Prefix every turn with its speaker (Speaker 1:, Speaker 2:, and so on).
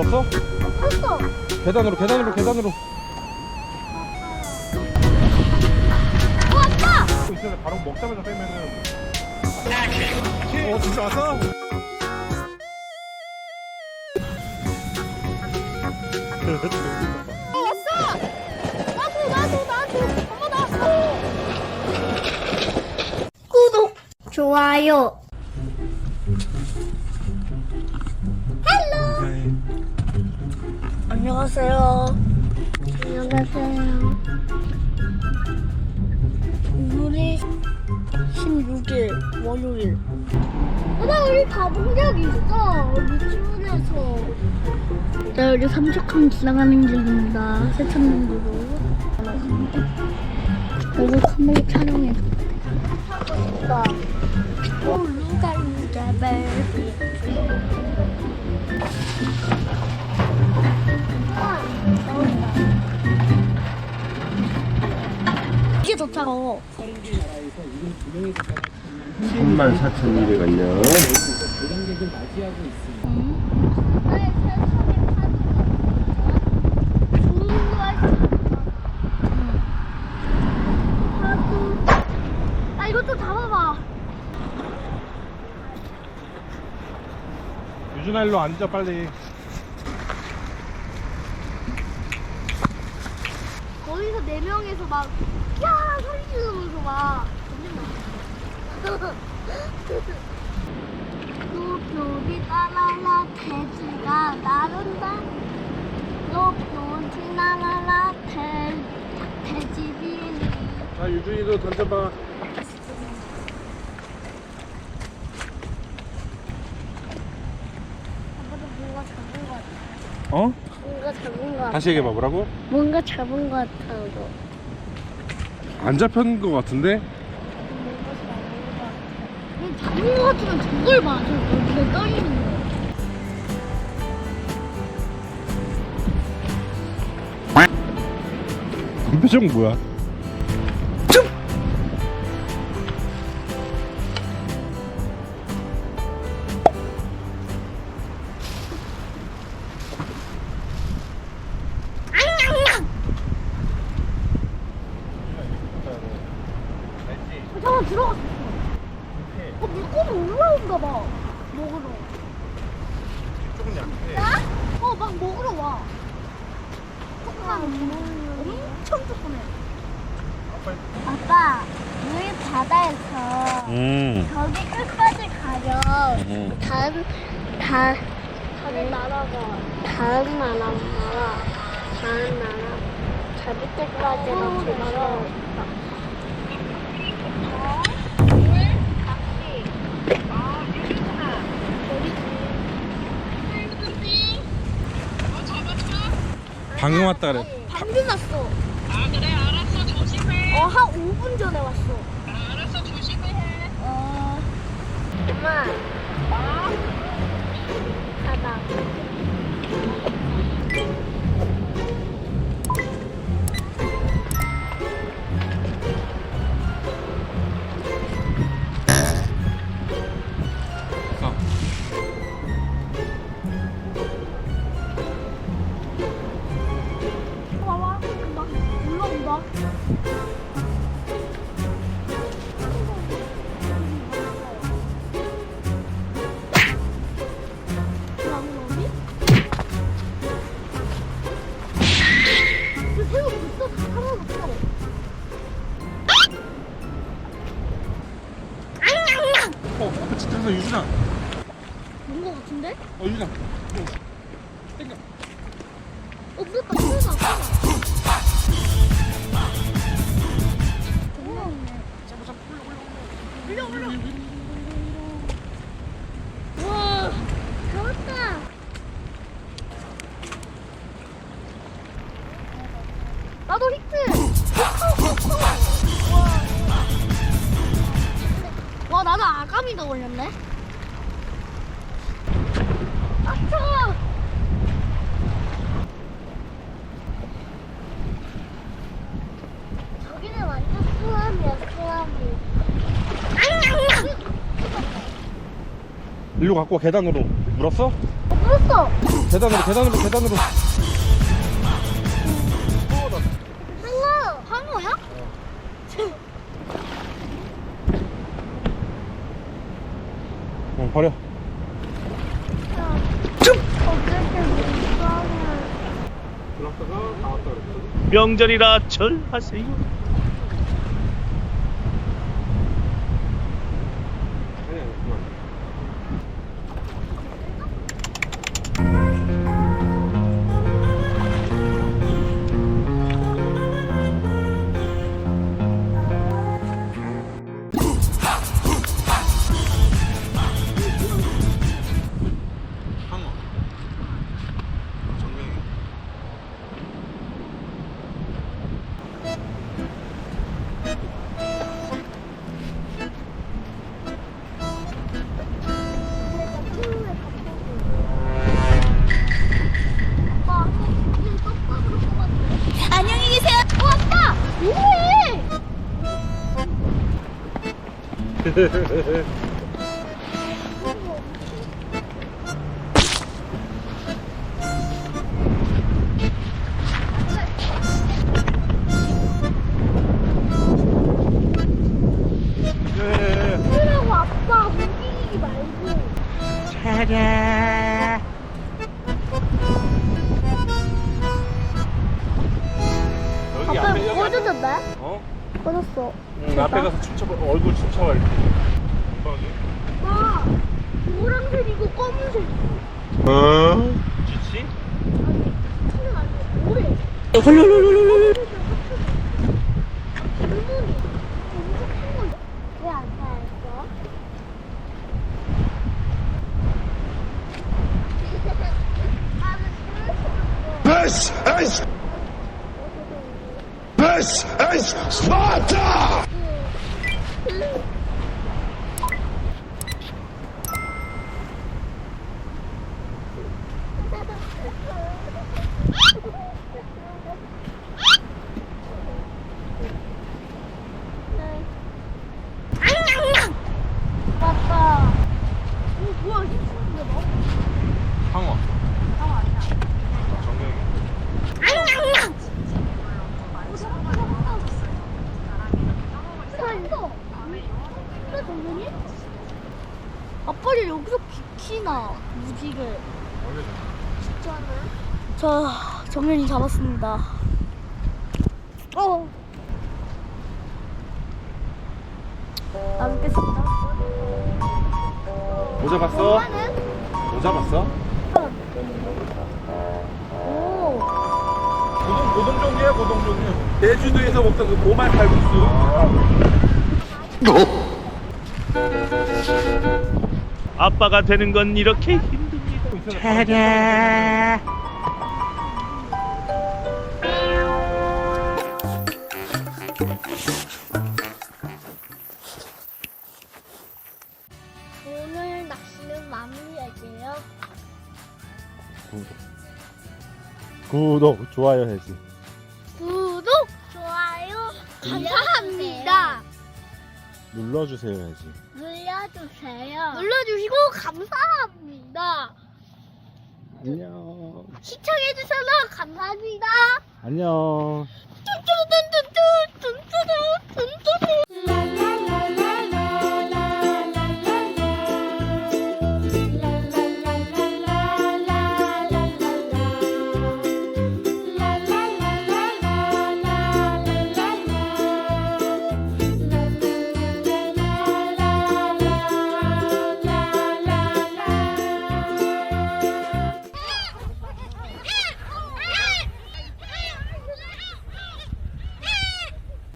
Speaker 1: 물었어?
Speaker 2: 컸어.
Speaker 1: 계단으로 계단으로 계단으로
Speaker 2: 어, 아빠!
Speaker 1: 있어야 바로 먹자마자 빼면은 어 진짜 왔어?
Speaker 2: 어, 왔어! 나도, 나도, 나도. 엄마 나왔어. 구독, 좋아요. 안녕하세요. 안녕하세요. 오늘이 16일 월요일. 나 우리 가본 적 있어. 유치원에서. 나 여기 삼척항 지나가는 중입니다. 세천문으로. 여기 카메라 촬영해. 나. 오 루가 루가 베이비. 이게 더 차가워.
Speaker 3: 34,200원요.
Speaker 2: 아 이것 좀 잡아봐.
Speaker 1: 유준아 일로 앉아 빨리
Speaker 2: 거기서 네 명에서 막 야 소리 지르면서 막. 높이 따라라 돼지가 나른다. 높이 나라라 돼 돼지비니.
Speaker 1: 자 유준이도 던져봐
Speaker 2: 아빠도 뭔가 잡은 것 같아.
Speaker 1: 어?
Speaker 2: 뭔가 잡은 것 같아.
Speaker 1: 다시 얘기해봐 뭐라고?
Speaker 2: 뭔가 잡은 것 같아. 너.
Speaker 1: 안 잡힌 거 같은데?
Speaker 2: 잡은 것 같으면 저걸 봐. 저 눈에 떠있는 거.
Speaker 1: 그 표정 뭐야?
Speaker 2: 조그만 엄청 조그매. 아빠, 우리 바다에서
Speaker 1: 음.
Speaker 2: 저기 끝까지 가면
Speaker 1: 음.
Speaker 2: 다른 다 다른 나라가 다른 나라 나라 다른 나라 잡을 때까지는 제대로
Speaker 1: 방금 왔다 그래
Speaker 2: 방금 왔어. 아 그래 알았어 조심해. 어 한 5분 전에 왔어. 알았어 조심해. 어. 엄마.
Speaker 1: 어 유준아 어,
Speaker 2: 무섭다, 아가미가 걸렸네. 아, 차가워. 저기는 완전 수암이야, 수암이.
Speaker 1: 일로 갖고 와 계단으로 물었어?
Speaker 2: 잡았어.
Speaker 1: 계단으로 계단으로 계단으로
Speaker 2: 항어. 항어야?
Speaker 1: 어 버려
Speaker 2: 어쨌든 물방울.
Speaker 3: 명절이라 절하세요.
Speaker 2: 아빠 움직이지 말고.
Speaker 1: 어?
Speaker 2: 꺼졌어.
Speaker 1: 응, 됐다. 앞에 가서 춤춰봐. 얼굴 춤춰봐. 이렇게.
Speaker 2: 건강하게. 와, 아, 노란색이고 검은색.
Speaker 1: 어? 지치?
Speaker 2: 아니, 틀면 안 돼. 오래. 아이씨!
Speaker 4: This is Sparta!
Speaker 2: 아빠를 여기서 비키나 무지개
Speaker 1: 원래
Speaker 2: 자 정연이 잡았습니다 어. 안 먹겠습니다
Speaker 1: 뭐 잡았어?
Speaker 2: 엄마는?
Speaker 1: 뭐 잡았어?
Speaker 2: 오
Speaker 1: 고동 고동종이야 고동종이 제주도에서 먹던 그 보말 칼국수
Speaker 3: 아빠가 되는 건 이렇게 힘듭니다.
Speaker 2: 오늘 낚시는 마무리할게요.
Speaker 1: 구독 좋아요 해지
Speaker 2: 구독 좋아요. 감사합니다
Speaker 1: 눌러주세요 해지.
Speaker 2: 눌러주세요. 눌러주시고 감사합니다.
Speaker 1: 안녕.
Speaker 2: 시청해주셔서 감사합니다.
Speaker 1: 안녕.
Speaker 2: 뚠뚠뚠뚠뚠뚠뚠뚠뚠뚠